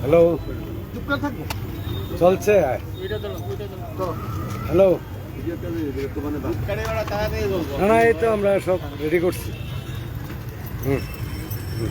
Hello. চলছে। Hello. না এই তো আমরা সব রেডি করছি। হুম হুম।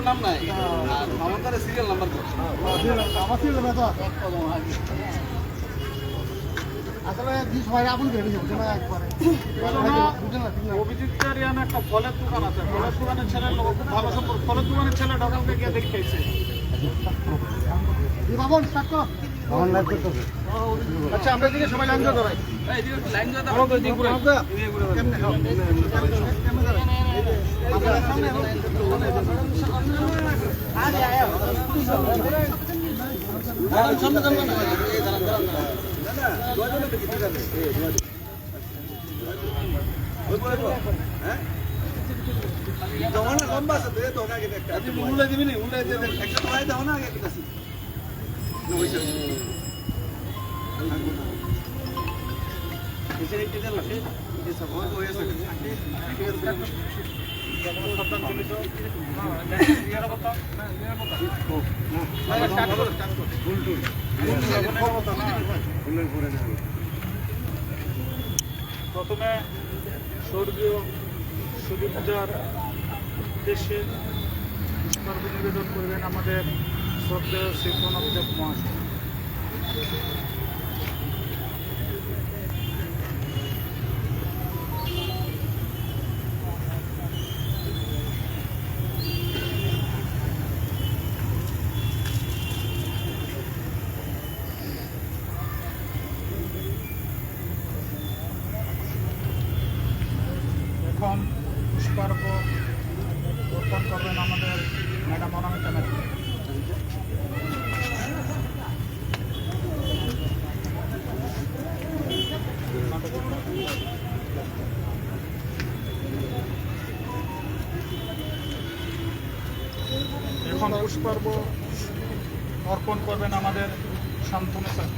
নাম নাই আর মামন্দারের সিরিয়াল নাম্বার আসলে দুই সবাই আপন করে। যাব একবারে অভিজিৎ চারিয়ান একটা ফলের দোকান আছে ফলের দোকানের ছেলে খুব ভালো ফলের দোকানের ছেলে ঢাকালকে গিয়ে দেখেছে বাবন করো আমার লাইভ করতেছে আচ্ছা আমরা দিকে সবাই লাইন ধরে লাইন দাও কেমনে হোক দোকানে লম্বা আছে দে দোকানে আগে একটা তুই উল্লে দিবি নি উল্লে দে একটা তো ভাই দাও না আগে একটা প্রথমে স্বর্গীয় সুদীপ পূজার উদ্দেশ্যে নিবেদন করবেন আমাদের শ্রদ্ধেয় শ্রী প্রণবদেব মহাশয় এখন পুষ্পার্ঘ অর্পণ করবেন আমাদের ম্যাডাম অনামিকা ম্যাডাম। এখন পুষ্পার্ঘ অর্পণ করবেন আমাদের শান্তনু স্যার।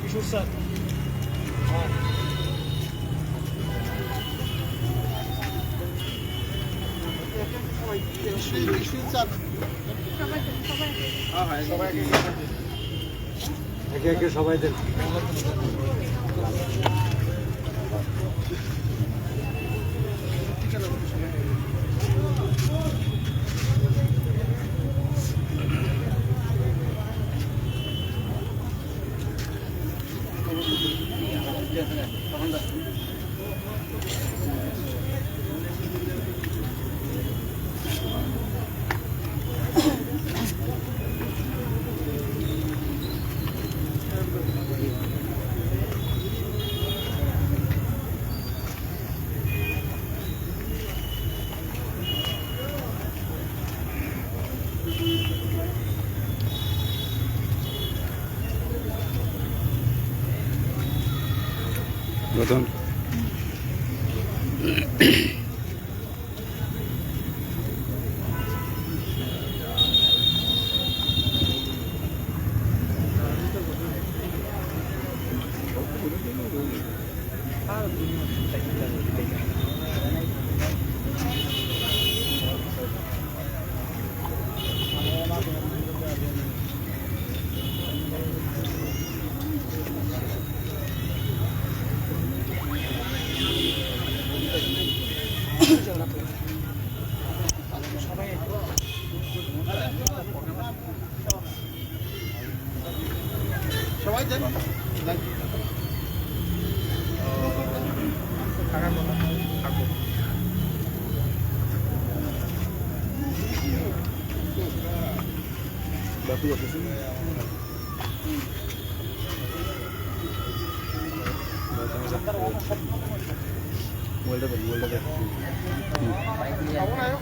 কিশোর স্যার একে একে সবাই দেন Buradan 그거 됐습니다. 월드백 월드백 가보나요?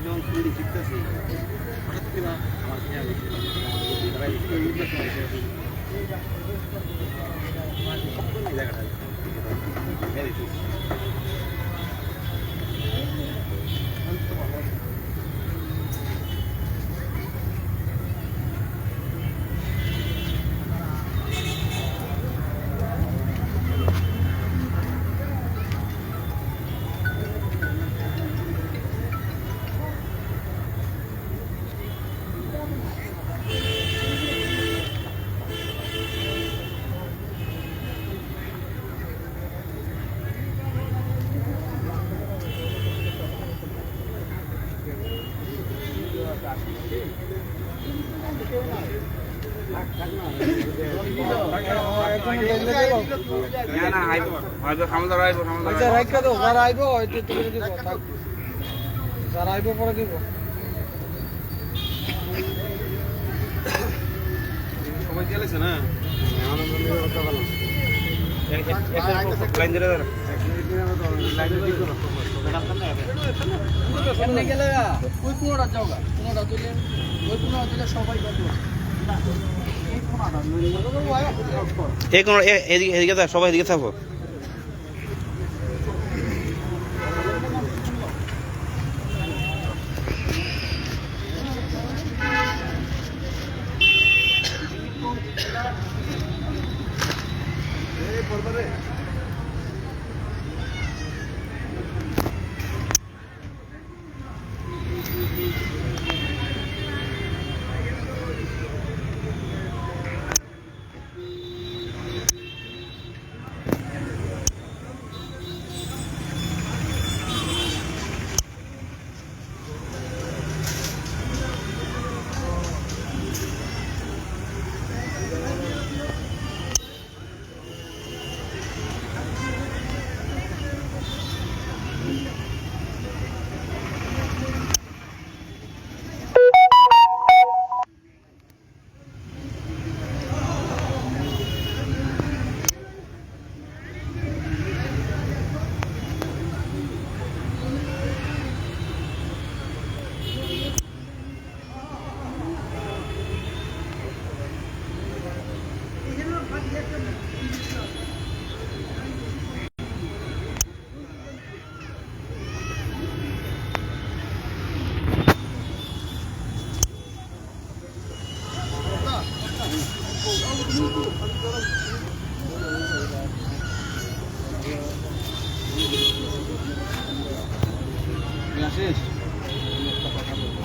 이런 소리 직접이 가뜩이나 아마시냐 이렇게 내가 이렇게 이렇게 해서 이제 한 10분 내가 가요. Beleza. আচ্ছা রাইখা দাও যারা আইব হয়তো তুমি দিব যারা আইব পরে দিব। সবাই চলেছে না? লাইন ধরে ধরে এমনি গেলে ওই পুরোটা যাও পুরোটা তুলে ওই পুরোটা তুলে সবাই করব এই কোন এদিকে এদিকে সবাই এদিকে থাকো।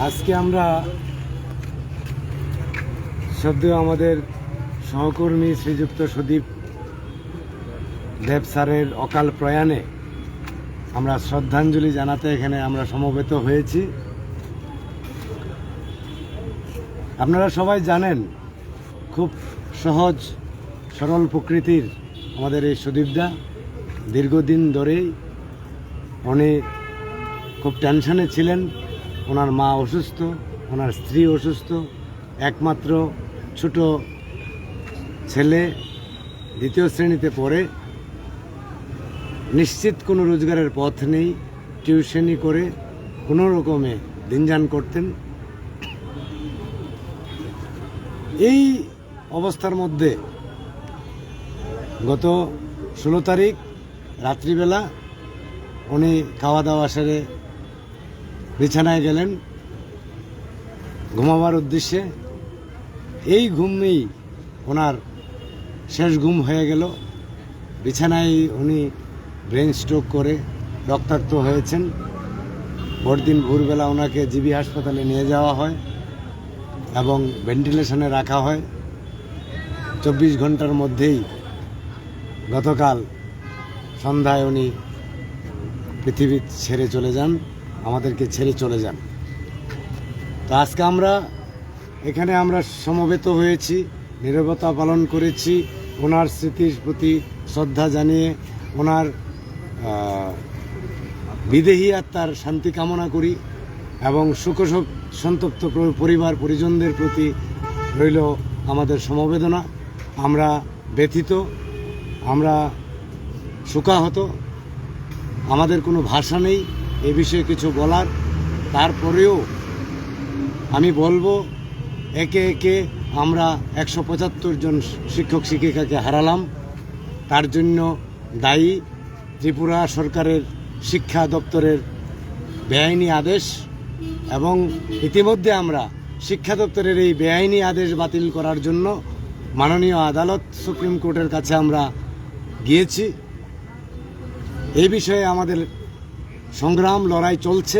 আজকে আমরা সদ্য আমাদের সহকর্মী শ্রীযুক্ত সুদীপ দেব স্যারের অকাল প্রয়াণে আমরা শ্রদ্ধাঞ্জলি জানাতে এখানে আমরা সমবেত হয়েছি। আপনারা সবাই জানেন, খুব সহজ, সরল প্রকৃতির আমাদের এই সুদীপদা। দীর্ঘদিন ধরেই উনি খুব টেনশনে ছিলেন ওনার মা অসুস্থ, ওনার স্ত্রী অসুস্থ, একমাত্র ছোট ছেলে দ্বিতীয় শ্রেণীতে পড়ে। নিশ্চিত কোনো রোজগারের পথ নেই, টিউশনি করে কোনো রকমে দিনযান করতেন। এই অবস্থার মধ্যে গত ষোলো তারিখ রাত্রিবেলা উনি খাওয়া দাওয়া সেরে বিছানায় গেলেন। ঘুমাবার উদ্দেশ্যে এই ঘুমেই ওনার শেষ ঘুম হয়ে গেল। বিছানায় উনি ব্রেন স্ট্রোক করে রক্তাক্ত হয়েছেন। পরদিন ভোরবেলা ওনাকে জিবি হাসপাতালে নিয়ে যাওয়া হয় এবং ভেন্টিলেশনে রাখা হয়। চব্বিশ ঘণ্টার মধ্যেই গতকাল সন্ধ্যায় উনি পৃথিবী ছেড়ে চলে যান। আমাদেরকে ছেড়ে চলে যান। তো আজকে আমরা এখানে আমরা সমবেত হয়েছি, নীরবতা পালন করেছি, ওনার স্মৃতির প্রতি শ্রদ্ধা জানিয়ে ওনার বিদেহী আত্মার শান্তি কামনা করি এবং সুখসব সন্তপ্ত পরিবার, পরিজনদের প্রতি রইল আমাদের সমবেদনা। আমরা ব্যথিত, আমরা শোকাহত, আমাদের কোনো ভাষা নেই। এ বিষয়ে কিছু বলার। তারপরেও আমি বলব, একে একে আমরা একশো পঁচাত্তর জন শিক্ষক শিক্ষিকাকে হারালাম। তার জন্য দায়ী ত্রিপুরা সরকারের শিক্ষা দপ্তরের বেআইনি আদেশ এবং ইতিমধ্যে আমরা শিক্ষা দপ্তরের এই বেআইনি আদেশ বাতিল করার জন্য মাননীয় আদালত সুপ্রিম কোর্টের কাছে আমরা গিয়েছি। এই বিষয়ে আমাদের সংগ্রাম, লড়াই চলছে,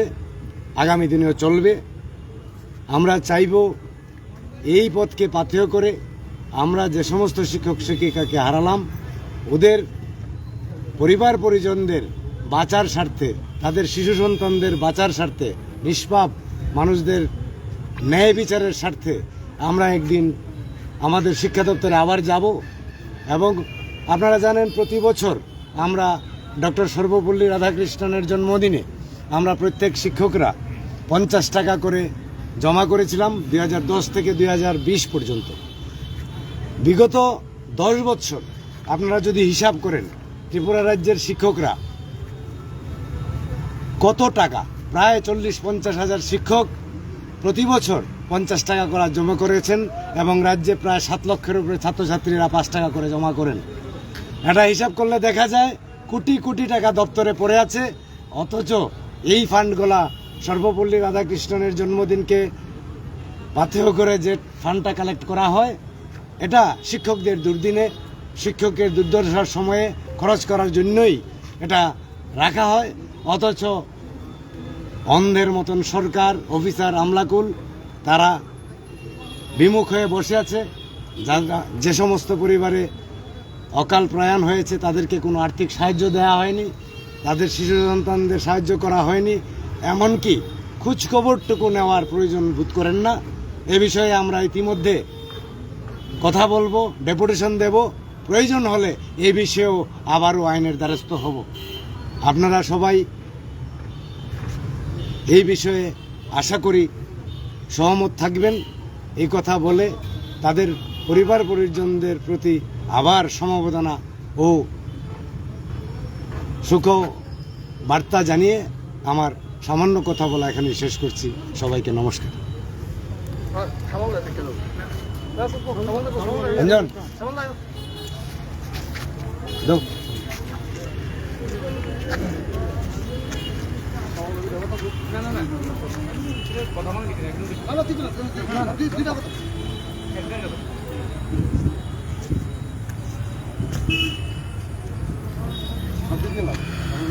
আগামী দিনেও চলবে। আমরা চাইব এই পথকে পাথেয় করে আমরা যে সমস্ত শিক্ষক শিক্ষিকাকে হারালাম, ওদের পরিবার পরিজনদের বাঁচার স্বার্থে, তাদের শিশু সন্তানদের বাঁচার স্বার্থে, নিষ্পাপ মানুষদের ন্যায় বিচারের স্বার্থে আমরা একদিন আমাদের শিক্ষা দপ্তরে আবার যাব। এবং আপনারা জানেন, প্রতি বছর আমরা ডক্টর সর্বপল্লী রাধাকৃষ্ণনের জন্মদিনে আমরা প্রত্যেক শিক্ষকরা পঞ্চাশ টাকা করে জমা করেছিলাম দুই হাজার দশ থেকে দুই হাজার বিশ পর্যন্ত। বিগত দশ বছর আপনারা যদি হিসাব করেন, ত্রিপুরা রাজ্যের শিক্ষকরা কত টাকা? প্রায় চল্লিশ পঞ্চাশ হাজার শিক্ষক প্রতি বছর পঞ্চাশ টাকা করে জমা করেছেন এবং রাজ্যে প্রায় সাত লক্ষের উপরে ছাত্রছাত্রীরা পাঁচ টাকা করে জমা করেন। এটা হিসাব করলে দেখা যায় কোটি কোটি টাকা দপ্তরে পড়ে আছে। অথচ এই ফান্ডগুলা সর্বপল্লী রাধাকৃষ্ণনের জন্মদিনকে পাথেয় করে যে ফান্ডটা কালেক্ট করা হয়, এটা শিক্ষকদের দুর্দিনে, শিক্ষকের দুর্দশার সময়ে খরচ করার জন্যই এটা রাখা হয়। অথচ অন্ধের মতন সরকার, অফিসার, আমলাকুল, তারা বিমুখ হয়ে বসে আছে। যারা যে সমস্ত পরিবারে অকাল প্রয়াণ হয়েছে, তাদেরকে কোনো আর্থিক সাহায্য দেওয়া হয়নি, তাদের শিশু সন্তানদের সাহায্য করা হয়নি, এমনকি খোঁজখবরটুকু নেওয়ার প্রয়োজন বোধ করেন না। এ বিষয়ে আমরা ইতিমধ্যে কথা বলব, ডেপুটেশন দেব, প্রয়োজন হলে এ বিষয়েও আবারও আইনের দ্বারস্থ হব। আপনারা সবাই এই বিষয়ে আশা করি সহমত থাকবেন। এই কথা বলে তাদের পরিবার পরিজনদের প্রতি আবার সমবেদনা ও সুখ বার্তা জানিয়ে আমার সামান্য কথা বলা এখানে শেষ করছি। সবাইকে নমস্কার। রঞ্জন